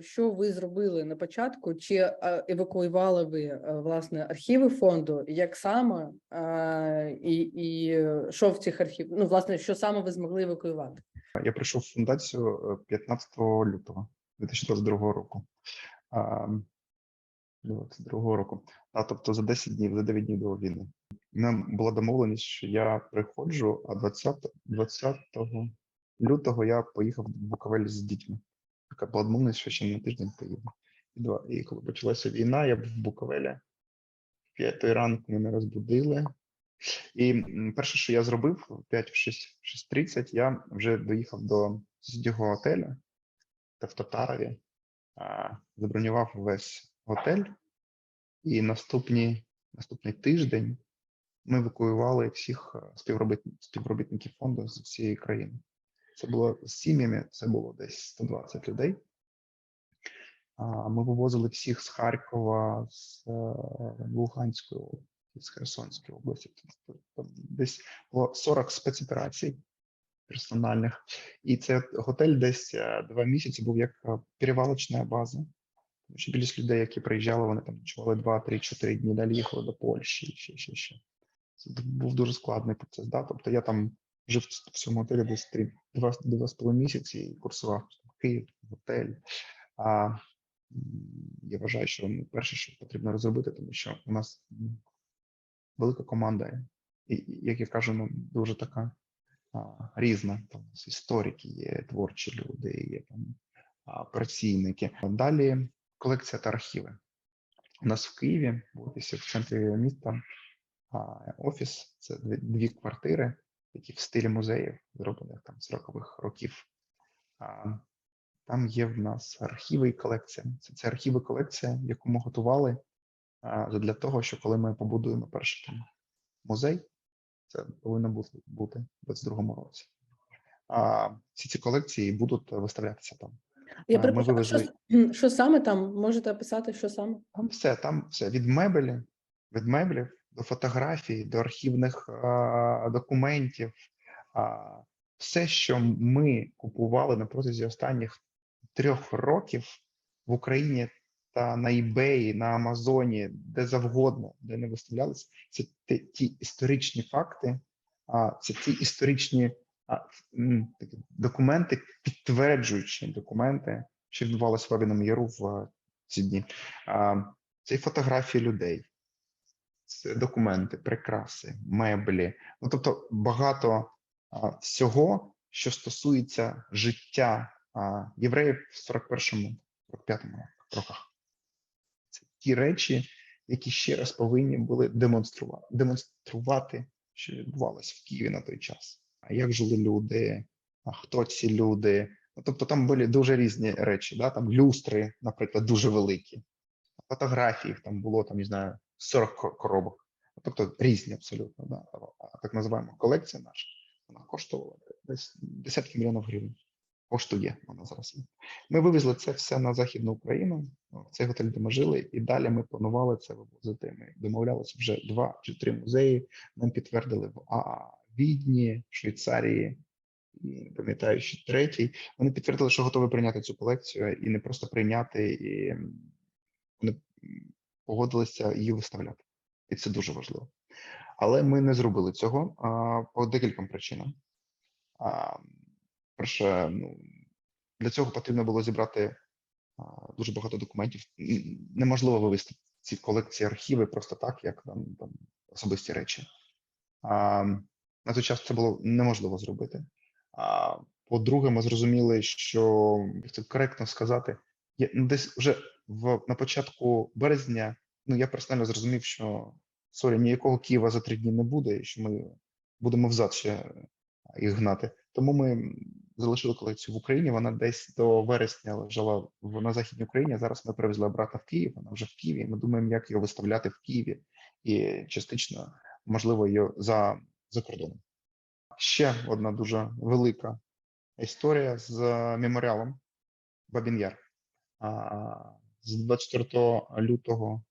Що ви зробили на початку? Чи е, евакуювали ви е, власне архіви фонду? Як саме е, і, і е, що в цих архівах? Ну, власне, що саме ви змогли евакуювати? Я прийшов в фундацію е, 15 лютого 2022 року. А, 22 року. А тобто за 10 днів, за 9 днів до війни. Нам була домовленість, що я приходжу, а 20, 20 лютого я поїхав в Буковель з дітьми. Така була що ще на тиждень поїду. І, два. і коли почалася війна, я був в Буковелі. П'ятої ранку мене розбудили. І перше, що я зробив, в 5 в 6, 6.30 я вже доїхав до сусіднього готелю та в Татарові, забронював весь готель, і наступні, наступний тиждень ми евакуювали всіх е, співробітників, співробітників фонду з всієї країни. Це було з сім'ями, це було десь 120 людей. Ми вивозили всіх з Харкова, з е, Луганської з Херсонської області. Тобто там Десь було 40 спецоперацій персональних. І це готель десь е, два місяці був як е, перевалочна база. Тому більшість людей, які приїжджали, вони там ночували 2, 3, 4 дні, далі їхали до Польщі, ще, ще, ще. Це був дуже складний процес. Да? Тобто я там жив в цьому готелі десь 3, 2, 2,5 місяці і курсував в Київ, готель. А я вважаю, що ну, перше, що потрібно розробити, тому що у нас велика команда, і, як я кажу, ну, дуже така а, різна. Там у нас історики є, творчі люди, є там працівники. Далі колекція та архіви. У нас в Києві, в офісі в центрі міста, офіс це дві квартири, які в стилі музеїв, зроблених там з 40-х років. А, там є в нас архіви і колекція. Це, це архіви колекція, яку ми готували а, для того, що коли ми побудуємо перший там музей, це повинно бути, бути в 22-му році. А всі ці колекції будуть виставлятися там. Я А, ми перепрошую, що, що саме там? Можете описати, що саме? Там все, там все від мебелі, від меблів фотографій, до архівних а, документів. А, все, що ми купували на протязі останніх трьох років в Україні та на eBay, на Амазоні, де завгодно, де не виставлялися, це ті, ті історичні факти, а це ті історичні а, документи, підтверджуючі документи, що відбувалося в Бабіному Яру в ці дні. Це і фотографії людей, документи, прикраси, меблі. Ну тобто багато а, всього, що стосується життя а, євреїв в 41-му, 45-му роках. Це ті речі, які ще раз повинні були демонструвати, демонструвати, що відбувалося в Києві на той час. А як жили люди, а хто ці люди? Ну, тобто там були дуже різні речі, да? там люстри, наприклад, дуже великі, фотографії там було, там, не знаю, 40 коробок. Тобто різні абсолютно. Да? А так називаємо колекція наша, вона коштувала десь десятки мільйонів гривень. Коштує вона зараз. Ми вивезли це все на Західну Україну, цей готель, де ми жили, і далі ми планували це вивозити. Ми домовлялися вже два чи три музеї. Нам підтвердили в АА Відні, Швейцарії, і пам'ятаю, ще третій. Вони підтвердили, що готові прийняти цю колекцію і не просто прийняти, і вони погодилися її виставляти. І це дуже важливо. Але ми не зробили цього а, по декільком причинам. А, перше, ну, для цього потрібно було зібрати а, дуже багато документів. Неможливо вивести ці колекції архіви просто так, як там, там особисті речі. А, на той час це було неможливо зробити. По-друге, ми зрозуміли, що як це коректно сказати, є ну, десь вже в на початку березня. Ну я персонально зрозумів, що сорі, ніякого Києва за три дні не буде, і що ми будемо взад ще їх гнати. Тому ми залишили колекцію в Україні. Вона десь до вересня лежала в на західній Україні. Зараз ми привезли обратно в Київ. Вона вже в Києві. Ми думаємо, як його виставляти в Києві, і частично можливо її за, за кордоном. Ще одна дуже велика історія з меморіалом Бабін Яр. А, З 24 лютого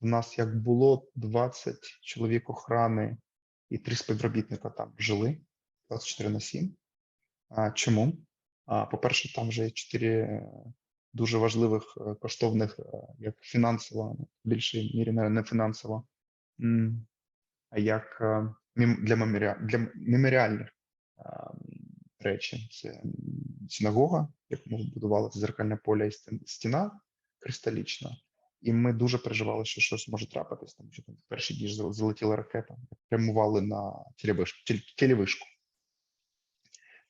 в нас як було 20 чоловік охорони і три співробітника там жили 24 на 7. А, чому? А, по-перше, там вже є чотири дуже важливих е, коштовних, е, як фінансово, в більшій мірі не фінансово, а як е, для меморіа- для меморіальних е, речі. Це синагога, яку ми будували, зеркальне поле і стіна кристалічна. І ми дуже переживали, що щось може трапитись, тому що там в перші дні залетіла ракета, прямували на телевишку.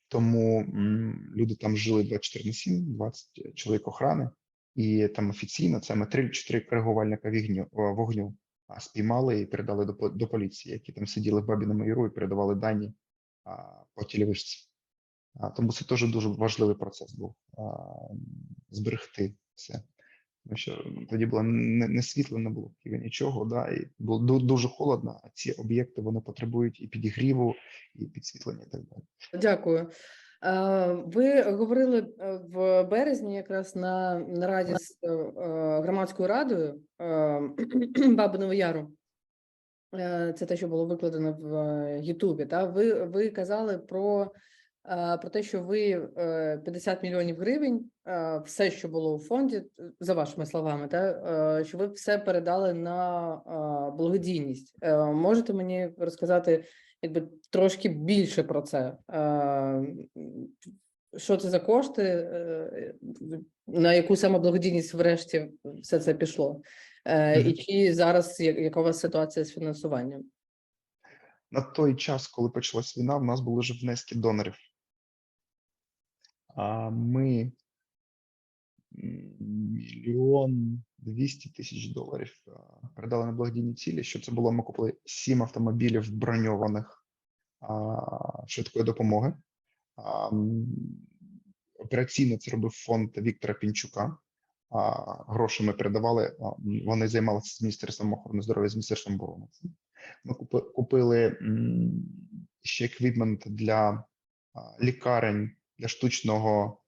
Тому м, люди там жили 24 на 7, 20 чоловік охрани, і там офіційно це ми 3-4 коригувальника вігню, вогню спіймали і передали до, до поліції, які там сиділи в Бабіному Яру і передавали дані а, по телевишці. А, тому це теж дуже важливий процес був а, зберегти це. Тому що тоді було не, не світло, не було нічого, да, і було дуже холодно, а ці об'єкти вони потребують і підігріву, і підсвітлення, і так далі. Дякую. Ви говорили е, в березні якраз на нараді з е, громадською радою е, Бабиного Яру. Це те, що було викладено в Ютубі. Та ви, ви казали про, про те, що ви е, 50 мільйонів гривень, е, все, що було у фонді, е, за вашими словами, та е, що ви все передали на е, благодійність. Е, Можете мені розказати якби трошки більше про це? Е, Що це за кошти? е, На яку саме благодійність врешті все це пішло? Е, І чи зараз яка у вас ситуація з фінансуванням? На той час, коли почалась війна, в нас були вже внески донорів. А ми мільйон двісті тисяч доларів передали на благодійні цілі. Що це було? Ми купили сім автомобілів броньованих швидкої допомоги. Операційно це робив фонд Віктора Пінчука. Гроші ми передавали. Вони займалися з Міністерством охорони здоров'я, з Міністерством оборони. Ми купи- купили ще еквіпмент для лікарень, для штучного,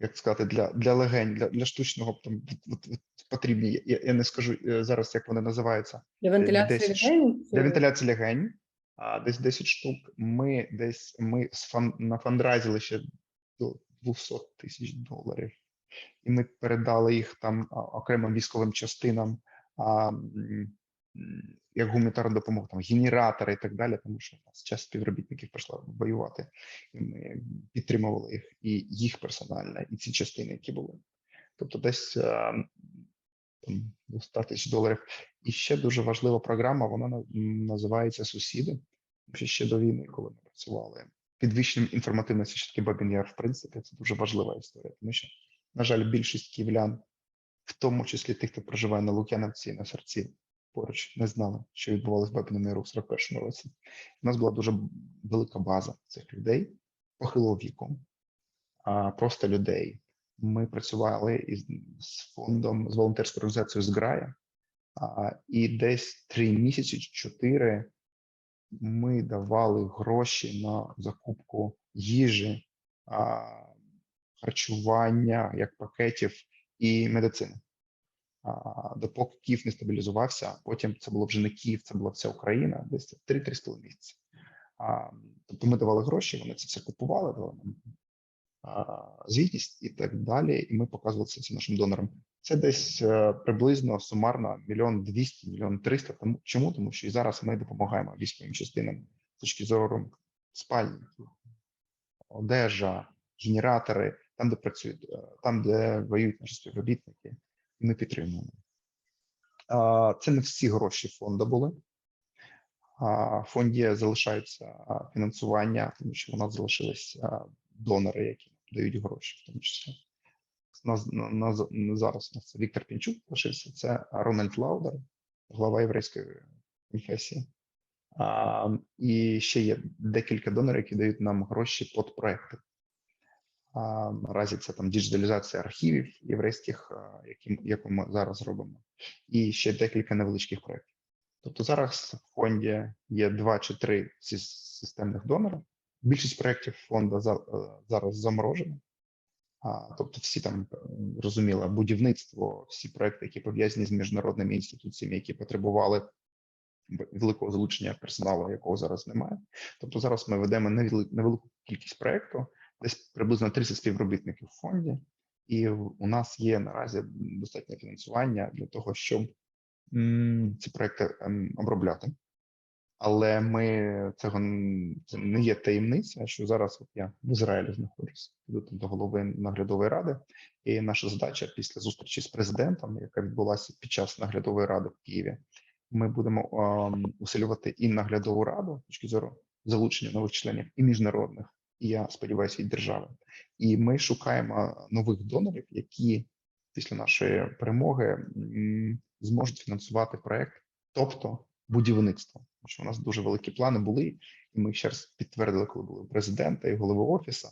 як сказати, для, для легень, для, для штучного там от- от- от потрібні. Я, я не скажу е, зараз, як вони називаються. Для вентиляції 10 легень? Для вентиляції легень. А десь 10 штук. Ми десь ми сфан, нафандрайзили ще до 200 тисяч доларів, і ми передали їх там окремим військовим частинам. А, як гуманітарну допомогу, там генератори і так далі, тому що у нас час співробітників пішла воювати, і ми підтримували їх і їх персонально, і ці частини, які були. Тобто, десь е, там до 100 тисяч доларів. І ще дуже важлива програма. Вона називається Сусіди. Ще до війни, коли ми працювали, підвищенням інформативності, що таке Бабін Яр, в принципі, це дуже важлива історія, тому що, на жаль, більшість київлян, в тому числі тих, хто проживає на Лук'яновці, на серці, поруч не знали, що відбувалося в Бабіному в 41-му році. У нас була дуже велика база цих людей похилого віку, а просто людей. Ми працювали із з фондом з волонтерською організацією «Зграя», а, і десь три місяці, чотири ми давали гроші на закупку їжі, а, харчування як пакетів і медицини. Допоки Київ не стабілізувався, потім це було вже не Київ, це була вся Україна, десь 3-3,5 місяці. Тобто ми давали гроші, вони це все купували, давали нам звітність і так далі. І ми показували це нашим донорам. Це десь е, приблизно сумарно мільйон двісті, мільйон триста. Тому чому? Тому що і зараз ми допомагаємо військовим частинам з точки зору спальників, одежа, генератори, там, де працюють, е, там, де воюють наші співробітники, ми підтримуємо. Це не всі гроші фонду були. В фонді залишається фінансування, тому що у нас залишились донори, які дають гроші, в тому числі. На, на, на, зараз у нас це Віктор Пінчук лишився, це Рональд Лаудер, глава єврейської конфесії. І ще є декілька донорів, які дають нам гроші під проекти. Наразі це там діджиталізація архівів єврейських, які, яку ми зараз робимо, і ще декілька невеличких проєктів. Тобто зараз в фонді є два чи три сі- системних донора. Більшість проєктів фонду е, зараз заморожені. Тобто, всі там е, розуміло, будівництво, всі проекти, які пов'язані з міжнародними інституціями, які потребували великого залучення персоналу, якого зараз немає. Тобто зараз ми ведемо невели- невелику кількість проєкту, десь приблизно 30 співробітників в фонді, і у нас є наразі достатнє фінансування для того, щоб ці проекти ем, обробляти. Але ми цього це не є таємниця, що зараз от я в Ізраїлі знаходжусь, іду там до голови наглядової ради, і наша задача після зустрічі з президентом, яка відбулася під час наглядової ради в Києві, ми будемо ем, усилювати і наглядову раду з точки зору залучення нових членів і міжнародних, і я сподіваюся, і держави. І ми шукаємо нових донорів, які після нашої перемоги зможуть фінансувати проект, тобто будівництво. Що у нас дуже великі плани були, і ми ще раз підтвердили, коли були президента і голови офісу.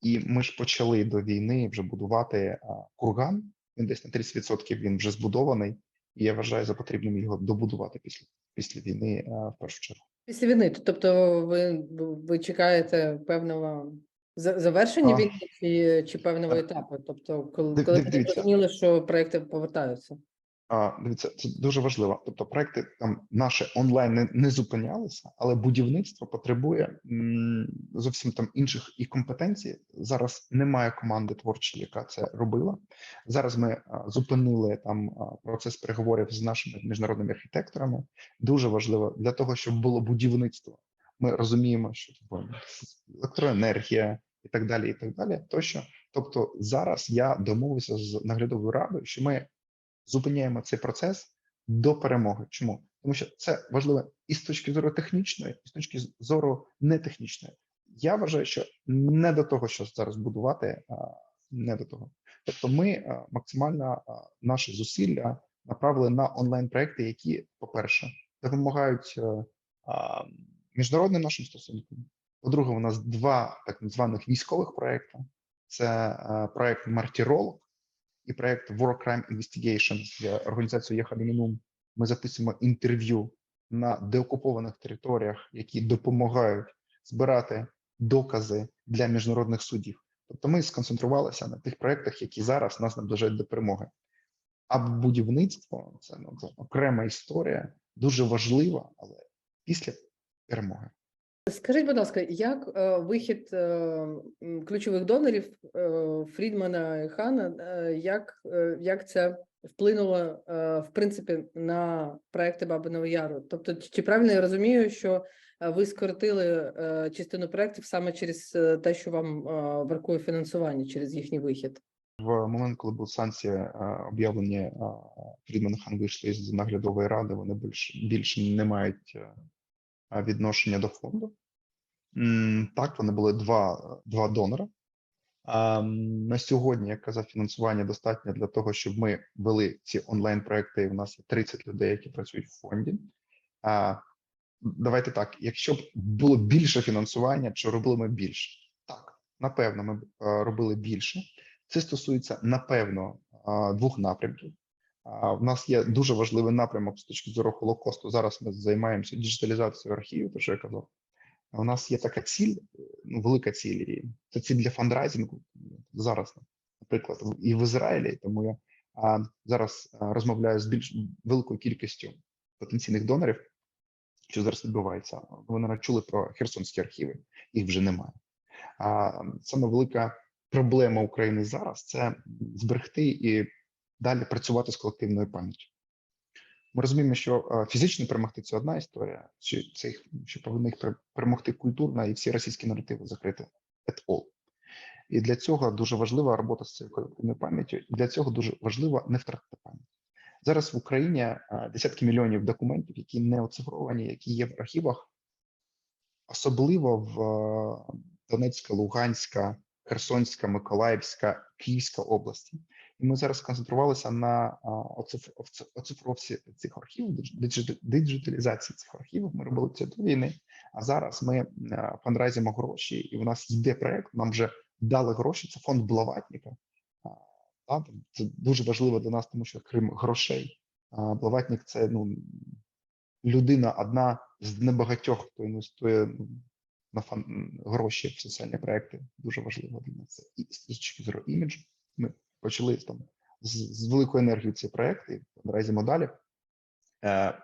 І ми ж почали до війни вже будувати курган. Він десь на 30% він вже збудований, і я вважаю за потрібним його добудувати після після війни в першу чергу. Після війни, тобто ви, ви чекаєте певного за- завершення А. війни чи, чи певного етапу? Тобто, коли, коли ви зрозуміли, що проекти повертаються? Дивіться, це дуже важливо. Тобто, проекти там наше онлайн не, не зупинялися, але будівництво потребує зовсім там інших і компетенцій. Зараз немає команди творчої, яка це робила. Зараз ми зупинили там процес переговорів з нашими міжнародними архітекторами. Дуже важливо для того, щоб було будівництво. Ми розуміємо, що типу, електроенергія і так далі, і так далі. Тощо, тобто, зараз я домовився з наглядовою радою, що ми зупиняємо цей процес до перемоги. Чому? Тому що це важливо і з точки зору технічної, і з точки зору нетехнічної. Я вважаю, що не до того, що зараз будувати, не до того. Тобто, ми максимально наші зусилля направили на онлайн проекти, які, по-перше, допомагають е, міжнародним нашим стосункам. По-друге, у нас два так званих військових проекти: це е, проект Мартіролог і проект War Crime Investigation з організацією Єхадомінум. Ми записуємо інтерв'ю на деокупованих територіях, які допомагають збирати докази для міжнародних судів. Тобто, ми сконцентрувалися на тих проектах, які зараз нас наближають до перемоги. А будівництво це, ну, окрема історія, дуже важлива, але після перемоги. Скажіть, будь ласка, як вихід ключових донорів Фрідмана і Хана, як, як це вплинуло е, в принципі на проекти Бабиного Яру? Тобто, чи правильно я розумію, що е, ви скоротили е, частину проектів саме через те, що вам бракує фінансування через їхній вихід? В момент, коли були санкції об'явлені, Фрідман Хан вийшли з наглядової ради. Вони більш більше не мають е, відношення до фонду. Так, вони були два, два донора. На сьогодні, як казав, фінансування достатньо для того, щоб ми вели ці онлайн-проекти. і У нас є 30 людей, які працюють в фонді. Давайте так: якщо б було більше фінансування, чи робили ми більше? Так, напевно, ми робили більше. Це стосується напевно двох напрямків. В нас є дуже важливий напрямок з точки зору Холокосту. Зараз ми займаємося діджиталізацією архівів, те, що я казав. У нас є така ціль, ну, велика ціль, і це ціль для фандрайзингу зараз, наприклад, і в Ізраїлі. Тому я зараз розмовляю з більш великою кількістю потенційних донорів, що зараз відбувається. Ви навіть чули про херсонські архіви, їх вже немає. А саме велика проблема України зараз це зберегти і далі працювати з колективною пам'яттю. Ми розуміємо, що е, фізично перемогти це одна історія, чи це що повинні їх перемогти культурно і всі російські наративи закрити at all. І для цього дуже важлива робота з цією колективною пам'яттю, і для цього дуже важливо не втратити пам'ять. Зараз в Україні е, десятки мільйонів документів, які не оцифровані, які є в архівах, особливо в е, Донецька, Луганська, Херсонська, Миколаївська, Київська області. І ми зараз сконцентрувалися на оцифровці цих архівів, диджиталізації цих архівів. Ми робили це до війни. А зараз ми фандрайзимо гроші, і у нас йде проект. Нам вже дали гроші. Це фонд Блаватніка. А, та, там Це дуже важливо для нас, тому що крім грошей, Блаватнік це ну людина, одна з небагатьох, хто інвестує ну, на фан гроші в соціальні проекти. Дуже важливо для нас. І з точки зору іміджу. Ми почали там з, з великою енергією ці проекти, разимо далі. Е,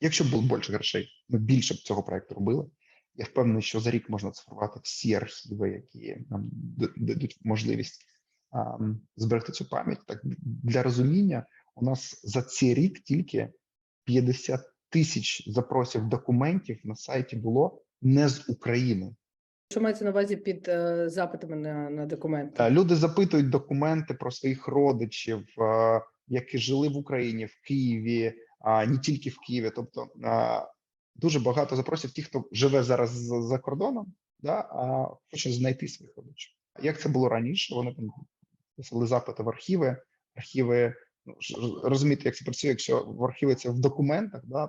якщо було більше грошей, ми більше б цього проекту робили. Я впевнений, що за рік можна цифрувати всі архіви, які нам дадуть можливість а, зберегти цю пам'ять. Так для розуміння, у нас за цей рік тільки 50 тисяч запросів документів на сайті було не з України. Що мається на увазі під е, запитами на, на документи? Е, Люди запитують документи про своїх родичів, е, які жили в Україні, в Києві, а не тільки в Києві. Тобто е, дуже багато запросів ті, хто живе зараз за за кордоном, да, а хоче знайти своїх родичів. Як це було раніше? Вони там писали запити в архіви, архіви. Ну, розумієте, як це працює, якщо в архіви це в документах, да,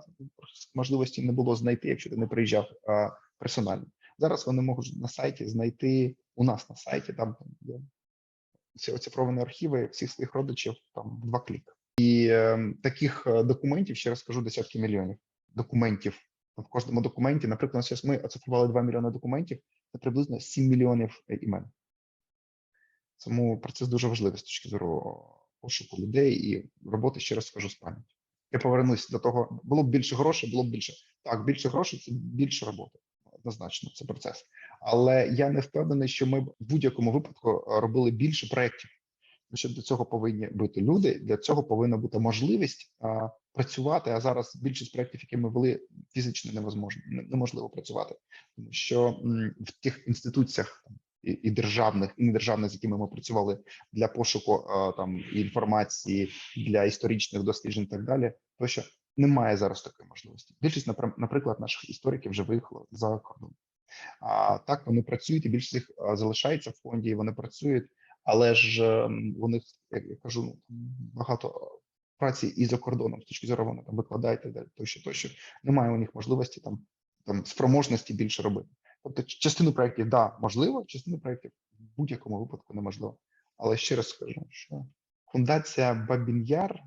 можливості не було знайти, якщо ти не приїжджав е, персонально. Зараз вони можуть на сайті знайти у нас на сайті, там є всі оцифровані архіви всіх своїх родичів там в два кліки. І е, таких документів, ще раз скажу, десятки мільйонів документів. В кожному документі, наприклад, зараз ми оцифрували 2 мільйони документів, це приблизно 7 мільйонів е, імен. Тому процес дуже важливий з точки зору пошуку людей і роботи, ще раз скажу, з пам'яті. Я повернусь до того, було б більше грошей, було б більше. Так, більше грошей це більше роботи. Однозначно, це процес. Але я не впевнений, що ми в будь-якому випадку е, робили більше проєктів. Що для цього повинні бути люди. Для цього повинна бути можливість а, працювати. А зараз більшість проєктів, які ми вели, фізично невозможно, неможливо працювати, тому що м, в тих інституціях там, і, і державних, і недержавних, з якими ми працювали для пошуку а, там інформації, для історичних досліджень, і так далі, то що немає зараз такої можливості. Більшість, наприклад, наших істориків вже виїхало за кордон. А так вони працюють, і більшість їх залишається в фонді, і вони працюють, але ж ем, у них, як я кажу, ну, багато праці і за кордоном, з точки зору вони там викладають тощо, тощо. Немає у них можливості там, там спроможності більше робити. Тобто, частину проєктів, да, можливо, частину проєктів в будь-якому випадку неможливо. Але ще раз скажу, що фундація Бабін Яр,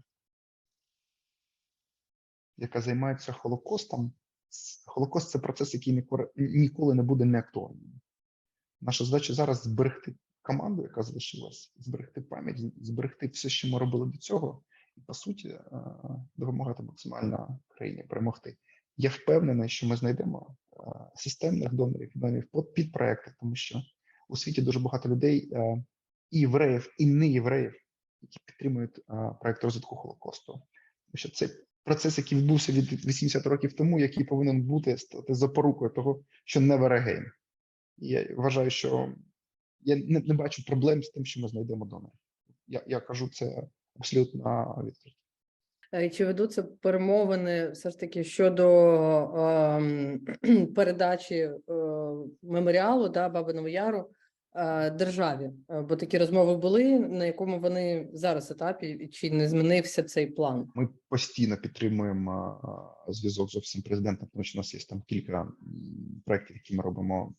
яка займається Холокостом, Холокост це процес, який ніколи, не буде неактуальним. Наша задача зараз зберегти команду, яка залишилась, зберегти пам'ять, зберегти все, що ми робили до цього, і по суті е, допомагати максимально країні перемогти. Я впевнений, що ми знайдемо е, системних донорів, донорів під, проекти, тому що у світі дуже багато людей, е, і євреїв, і не євреїв, які підтримують проект розвитку Холокосту. Тому що це процес, який відбувся від 80 років тому, який повинен бути стати запорукою того, що не. І я вважаю, що я не, не бачу проблем з тим, що ми знайдемо донорів. Я, я кажу це абсолютно відкрито. Е, Чи ведуться перемовини все ж таки щодо ем, передачі е, меморіалу да, Бабиного Яру е, державі? Е, Бо такі розмови були, на якому вони зараз етапі, чи не змінився цей план? Ми постійно підтримуємо зв'язок з офісом президента, тому що у нас є там кілька м, проєктів, які ми робимо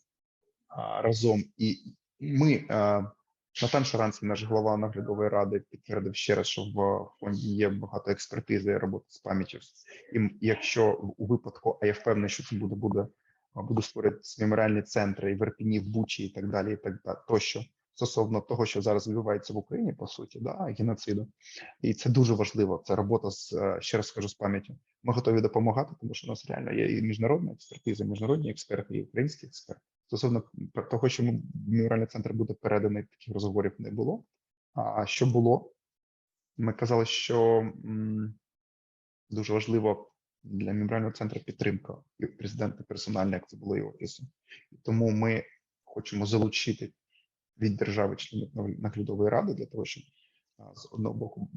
разом. І ми Натан Шаранський, наш голова наглядової ради, підтвердив ще раз, що в фонді є багато експертизи роботи з пам'яттю. І якщо у випадку, а я впевнений, що це буде буде буде створювати меморіальні центри і в Ірпіні, в Бучі, і так далі, і так далі, тощо стосовно того, що зараз відбувається в Україні, по суті, да, геноциду. І це дуже важливо. Це робота з е, ще раз скажу з пам'яттю. Ми готові допомагати, тому що у нас реально є і міжнародна експертиза, міжнародні експерти, і українські експерти. Стосовно того, що меморіальний центр буде переданий, таких розговорів не було. А що було? Ми казали, що м, дуже важливо для меморіального центру підтримка і президента персональна, як це було і офісу. І тому ми хочемо залучити від держави членів наглядової ради для того, щоб з одного боку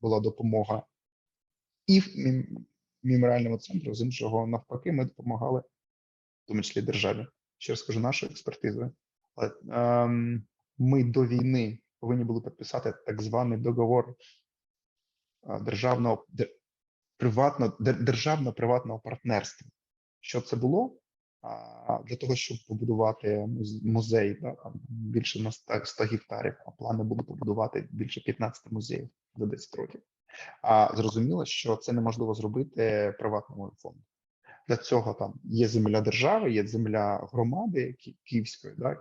була допомога і меморіальному центру, з іншого навпаки, ми допомагали, в тому числі державі. Ще раз скажу нашою експертизою. Але ем, ми до війни повинні були підписати так званий договор державного де- приватно дер- державно-приватного партнерства. Що це було? Для того, щоб побудувати муз- музей, да, там більше на 100, 100 гектарів, а плани були побудувати більше 15 музеїв за 10 років. А зрозуміло, що це неможливо зробити приватному фонду. Для цього там є земля держави, є земля громади Ки- Київської, да,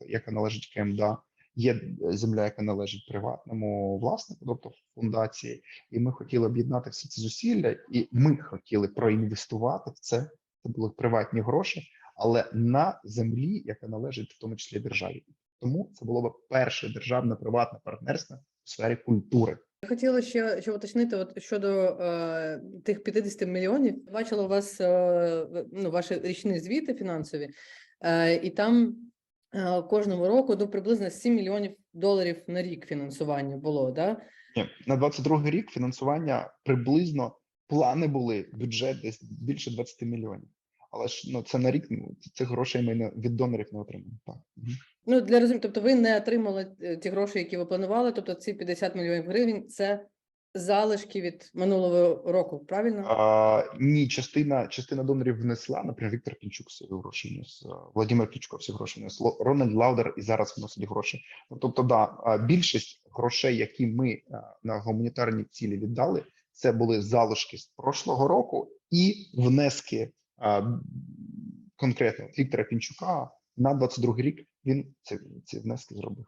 яка належить КМДА, є земля, яка належить приватному власнику, тобто фундації. І ми хотіли об'єднати всі ці зусилля, і ми хотіли проінвестувати в це. Це були приватні гроші, але на землі, яка належить в тому числі державі. тому це було б перше державне приватне партнерство у сфері культури. Я хотіла ще ще уточнити от щодо е, тих 50 мільйонів. Бачила у вас е, ну, ваші річні звіти фінансові, е, і там е, кожного року ну, приблизно 7 мільйонів доларів на рік фінансування було. Да? Ні, на 22 рік фінансування приблизно плани були бюджет десь більше 20 мільйонів. Але ж ну це на рік ну, цих грошей ми не від донорів не отримаємо. Так. Ну для розуміння, тобто ви не отримали е, ті гроші, які ви планували. Тобто ці 50 мільйонів гривень це залишки від минулого року, правильно? А, ні, частина частина донорів внесла. Наприклад, Віктор Пінчук свої гроші вніс, Владимир Кличко всі гроші внес, Ло- Рональд Лаудер і зараз вносить гроші. Ну, тобто, да, більшість грошей, які ми на гуманітарні цілі віддали, це були залишки з прошлого року і внески а, конкретно Віктора Пінчука на 22 рік. Він ці, ці внески зробив.